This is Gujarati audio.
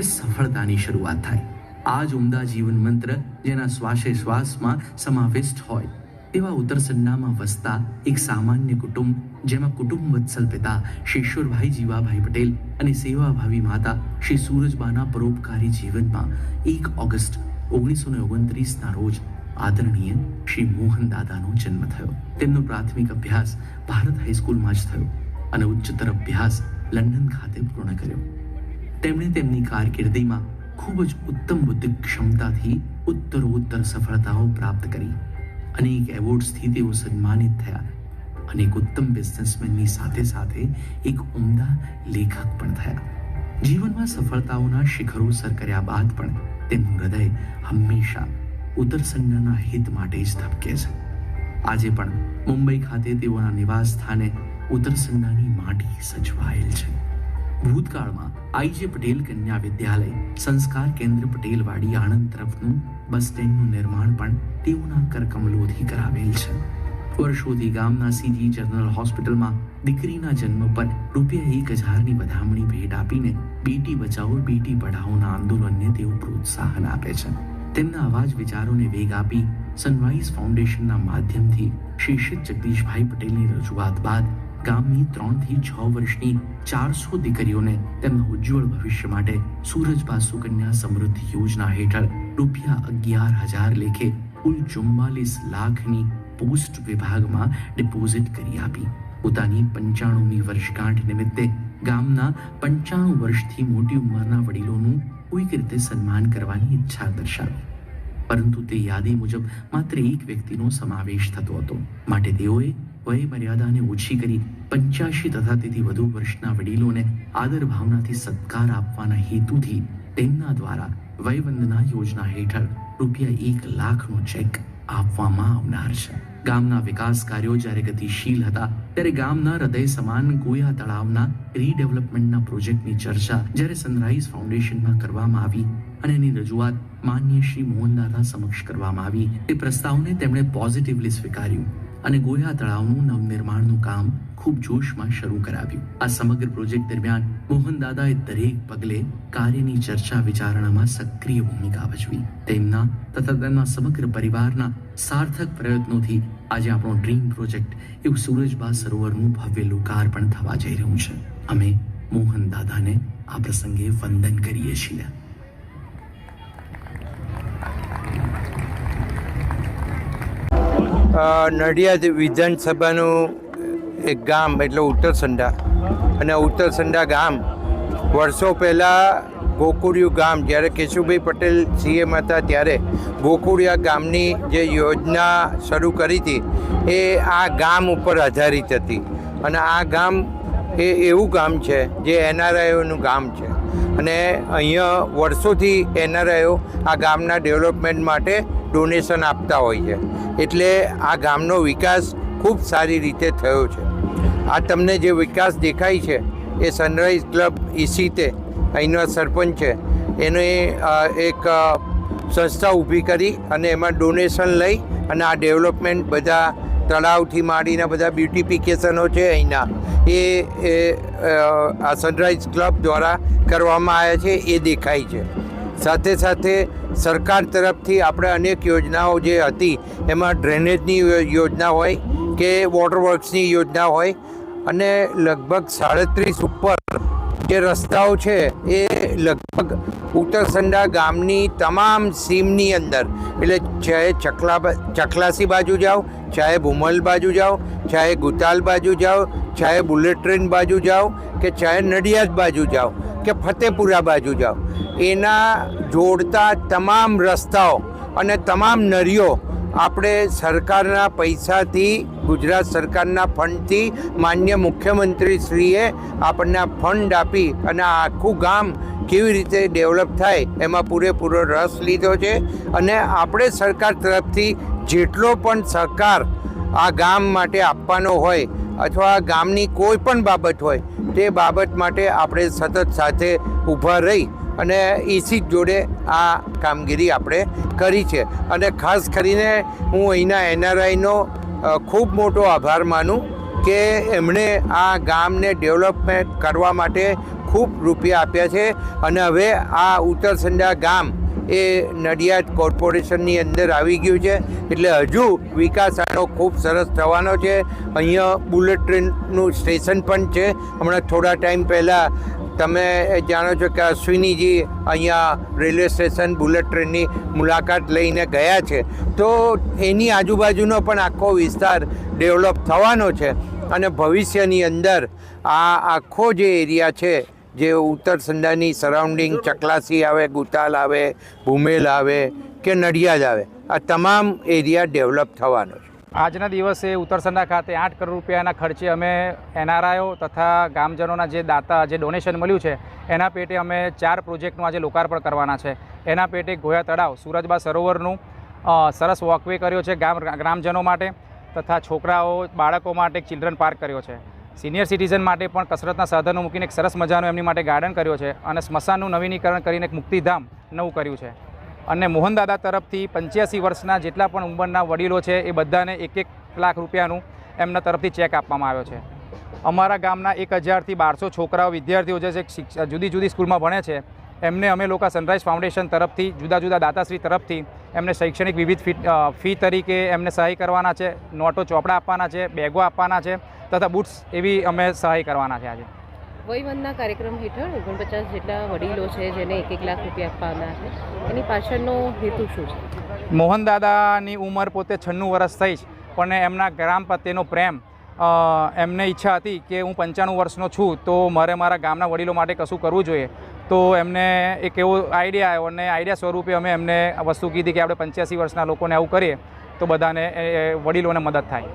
તે સફળતાની શરૂઆત થાય. આ જ ઉમદા જીવન મંત્ર જેના શ્વાસે શ્વાસમાં સમાવિષ્ટ હોય તેવા ઉત્તરસન્નામાં વસતા એક સામાન્ય કુટુંબ, જેમાં કુટુંબ વત્સલ પિતા શ્રી જીવાભાઈ પટેલ અને સેવાભાવી માતા શ્રી સૂરજબાના પરોપકારી જીવનમાં એક ઓગસ્ટ ઓગણીસો ને ઓગણત્રીસના રોજ આદરણીય શ્રી મોહન દાદાનો જન્મ થયો. તેમનો પ્રાથમિક અભ્યાસ ભારત હાઈસ્કૂલમાં જ થયો અને ઉચ્ચતર અભ્યાસ લંડન ખાતે પૂર્ણ કર્યો. તેમણે તેમની કારકિર્દીમાં ખૂબ જ ઉત્તમ બુદ્ધિ ક્ષમતાથી ઉત્તરોત્તર સફળતાઓ પ્રાપ્ત કરી. અનેક એવોર્ડ્સથી તેઓ સન્માનિત થયા. અનેક ઉત્તમ બિઝનેસમેનની સાથે સાથે એક ઉમદા લેખક પણ થયા. જીવનમાં સફળતાઓના શિખરો સર કર્યા બાદ પણ તેમનું હૃદય હંમેશા ઉત્તરસન્નાના હિત માટે જ ધબકે છે. આજે પણ મુંબઈ ખાતે તેઓના નિવાસ સ્થાને ઉત્તરસન્નાની માટી સજવાયેલ છે. ભૂતકાળમાં આઈજે પટેલ કન્યા વિદ્યાલય, સંસ્કાર કેન્દ્ર પટેલવાડી આણંદ તરફનું બસ સ્ટેન્ડનું નિર્માણ પણ તેઓના કરકમલોથી કરાવેલ છે. વર્ષોથી ગામના સીજી જનરલ હોસ્પિટલમાં દીકરીના જન્મ પર રૂપિયા એક હજારની વધામણી ભેટ આપીને બેટી બચાવો, બેટી પઢાઓના આંદોલનને તેઓ પ્રોત્સાહન આપે છે. તેમના અવાજ વિચારોને વેગ આપી સનરાઈઝ ફાઉન્ડેશનના માધ્યમથી શિક્ષિત જગદીશભાઈ પટેલની રજૂઆત બાદ ગામની ત્રણથી છ વર્ષની ચારસો દીકરીઓને તેમના ઉજ્જવળ ભવિષ્ય માટે સૂરજબા સુકન્યા સમૃદ્ધિ યોજના હેઠળ રૂપિયા અગિયાર હજાર લેખે કુલ ચુમ્માલીસ લાખની પોસ્ટ વિભાગમાં ડિપોઝિટ કરી આપી. પોતાની પંચાણુમી વર્ષગાંઠ નિમિત્તે ગામના પંચાણું વર્ષથી મોટી ઉંમરના વડીલોનું કોઈક રીતે સન્માન કરવાની ઈચ્છા દર્શાવી. પરંતુ તે યાદી મુજબ માત્ર એક વ્યક્તિનો સમાવેશ થતો હતો. માટે તેઓએ વય મર્યાદાને ઓછી કરી પંચ્યાશી તથા તેથી વધુ વર્ષના વડીલોને આદર ભાવનાથી સત્કાર આપવાના હેતુથી તેમના દ્વારા વયવંદના યોજના હેઠળ રૂપિયા એક લાખનો ચેક આપવામાં આવનાર છે. ગામના વિકાસ કાર્યો જ્યારે ગતિશીલ હતા, ત્યારે ગામના હૃદય સમાન ગોયા તળાવના રીડેવલપમેન્ટના પ્રોજેક્ટની ચર્ચા જ્યારે સનરાઈઝ ફાઉન્ડેશનમાં કરવામાં આવી અને એની રજૂઆત માન્ય શ્રી મોહનદાદા સમક્ષ કરવામાં આવી, તે પ્રસ્તાવને તેમણે પોઝિટિવલી સ્વીકાર્યું. અને ગોયા તળાવનું નવનિર્માણનું કામ ખૂબ જોશમાં શરૂ કરાવ્યું. આ સમગ્ર પ્રોજેક્ટ દરમિયાન મોહનદાદાએ દરેક પગલે કાર્યની ચર્ચા વિચારણામાં સક્રિય ભૂમિકા ભજવી. તેમના તથા તેમના સમગ્ર પરિવારના સાર્થક પ્રયત્નોથી આજે આપણો ડ્રીમ પ્રોજેક્ટ એવું સૂરજબા સરોવરનું ભવ્ય લોકાર્પણ થવા જઈ રહ્યું છે. અમે મોહન દાદાને આ પ્રસંગે વંદન કરીએ છીએ. નડિયાદ વિધાનસભાનું એક ગામ, એટલે ઉત્તરસંડા. અને ઉત્તરસંડા ગામ, વર્ષો પહેલાં ગોકુળિયું ગામ, જ્યારે કેશુભાઈ પટેલ સીએમ હતા ત્યારે ગોકુળિયા ગામની જે યોજના શરૂ કરી હતી, એ આ ગામ ઉપર આધારિત હતી. અને આ ગામ એ એવું ગામ છે, જે એનઆરઆઈઓનું ગામ છે. અને અહીંયા વર્ષોથી એનઆરઆઈઓ આ ગામના ડેવલપમેન્ટ માટે ડોનેશન આપતા હોય છે. એટલે આ ગામનો વિકાસ ખૂબ સારી રીતે થયો છે. આ તમને જે વિકાસ દેખાય છે, એ સનરાઈઝ ક્લબ ઈસીતે, અહીંનો સરપંચ છે, એને એક સંસ્થા ઊભી કરી અને એમાં ડોનેશન લઈ અને આ ડેવલપમેન્ટ બધા તળાવથી માંડીને બધા બ્યુટિફિકેશનો છે અહીંના, એ આ સનરાઈઝ ક્લબ દ્વારા કરવામાં આવ્યા છે, એ દેખાય છે. સાથે સાથે સરકાર તરફથી આપણે અનેક યોજનાઓ જે હતી, એમાં ડ્રેનેજની યોજના હોય કે વોટર વર્ક્સની યોજના હોય અને લગભગ સાડત્રીસ ઉપર જે રસ્તાઓ છે એ લગભગ ઉત્તરસંડા ગામની તમામ સીમની અંદર, એટલે ચાહે ચકલા ચકલાસી બાજુ જાઓ, ચાહે ભૂમલ બાજુ જાઓ, ચાહે ગુતાલ બાજુ જાઓ, ચાહે બુલેટ ટ્રેન બાજુ જાઓ, કે ચાહે નડિયાદ બાજુ જાઓ, કે ફતેપુરા બાજુ જાઓ એના જોડતા તમામ રસ્તાઓ અને તમામ નરીઓ આપણે સરકારના પૈસાથી, ગુજરાત સરકારના ફંડથી માન્ય મુખ્યમંત્રી શ્રીએ આપણને ફંડ આપી અને આખું ગામ કેવી રીતે ડેવલપ થાય એમાં પૂરેપૂરો રસ લીધો છે. અને આપણે સરકાર તરફથી જેટલો પણ સહકાર આ ગામ માટે આપવાનો હોય અથવા ગામની કોઈ પણ બાબત હોય તે બાબત માટે આપણે સતત સાથે ઊભા રહી અને ઈસી જોડે આ કામગીરી આપણે કરી છે. અને ખાસ કરીને હું અહીંના એનઆરઆઈનો ખૂબ મોટો આભાર માનું કે એમણે આ ગામને ડેવલપમેન્ટ કરવા માટે ખૂબ રૂપિયા આપ્યા છે. અને હવે આ ઉત્તરસંડા ગામ એ નડિયાદ કોર્પોરેશનની અંદર આવી ગયું છે. એટલે હજુ વિકાસ આનો ખૂબ સરસ થવાનો છે. અહીંયા બુલેટ ટ્રેનનું સ્ટેશન પણ છે. હમણાં થોડા ટાઈમ પહેલાં તમે જાણો છો કે અશ્વિનીજી અહીંયા રેલવે સ્ટેશન બુલેટ ટ્રેનની મુલાકાત લઈને ગયા છે. તો એની આજુબાજુનો પણ આખો વિસ્તાર ડેવલપ થવાનો છે અને ભવિષ્યની અંદર આ આખો જે એરિયા છે, જે ઉત્તર સંડાની સરાઉન્ડિંગ ચકલાસી આવે, ગુતાલ આવે, ભૂમેલ આવે કે નડિયાદ આવે, આ તમામ એરિયા ડેવલપ થવાનો છે. આજના દિવસે ઉત્તરસંડા ખાતે આઠ કરોડ રૂપિયાના ખર્ચે અમે એનઆરઆઈઓ તથા ગામજનોના જે દાતા, જે ડોનેશન મળ્યું છે, એના પેટે અમે ચાર પ્રોજેક્ટનું આજે લોકાર્પણ કરવાના છે. એના પેટે ગોયા તળાવ સુરજબા સરોવરનું સરસ વોકવે કર્યો છે ગામ, ગ્રામજનો માટે તથા છોકરાઓ, બાળકો માટે એક ચિલ્ડ્રન પાર્ક કર્યો છે. સિનિયર સિટીઝન માટે પણ કસરતના સાધનો મૂકીને એક સરસ મજાનું એમની માટે ગાર્ડન કર્યો છે અને સ્મશાનનું નવીનીકરણ કરીને એક મુક્તિધામ નવું કર્યું છે. અને મોહનદાદા તરફથી પંચ્યાસી વર્ષના જેટલા પણ ઉંમરના વડીલો છે, એ બધાને એક એક લાખ રૂપિયાનું એમના તરફથી ચેક આપવામાં આવ્યો છે. અમારા ગામના એક હજારથી બારસો છોકરાઓ વિદ્યાર્થીઓ જે છે જુદી જુદી સ્કૂલમાં ભણે છે, એમને અમે લોકો સનરાઈઝ ફાઉન્ડેશન તરફથી, જુદા જુદા દાતાશ્રી તરફથી એમને શૈક્ષણિક વિવિધ ફી ફી તરીકે એમને સહાય કરવાના છે, નોટો ચોપડા આપવાના છે, બેગો આપવાના છે તથા બુટ્સ એવી અમે સહાય કરવાના છે આજે. વયવંદના કાર્યક્રમ હેઠળ ઓગણપચાસ જેટલા વડીલો છે જેને એક એક લાખ રૂપિયા આપવાના છે. એની પાછળનો હેતુ શું છે? મોહનદાદાની ઉંમર પોતે છન્નું વર્ષ થઈ જ પણ એમના ગ્રામ પ્રત્યેનો પ્રેમ એમને ઈચ્છા હતી કે હું પંચાણું વર્ષનો છું, તો મારે મારા ગામના વડીલો માટે કશું કરવું જોઈએ. તો એમને એક એવો આઈડિયા આવ્યો અને આઈડિયા સ્વરૂપે અમે એમને વસ્તુ કીધી કે આપણે પંચ્યાસી વર્ષના લોકોને આવું કરીએ, તો બધાને વડીલોને મદદ થાય.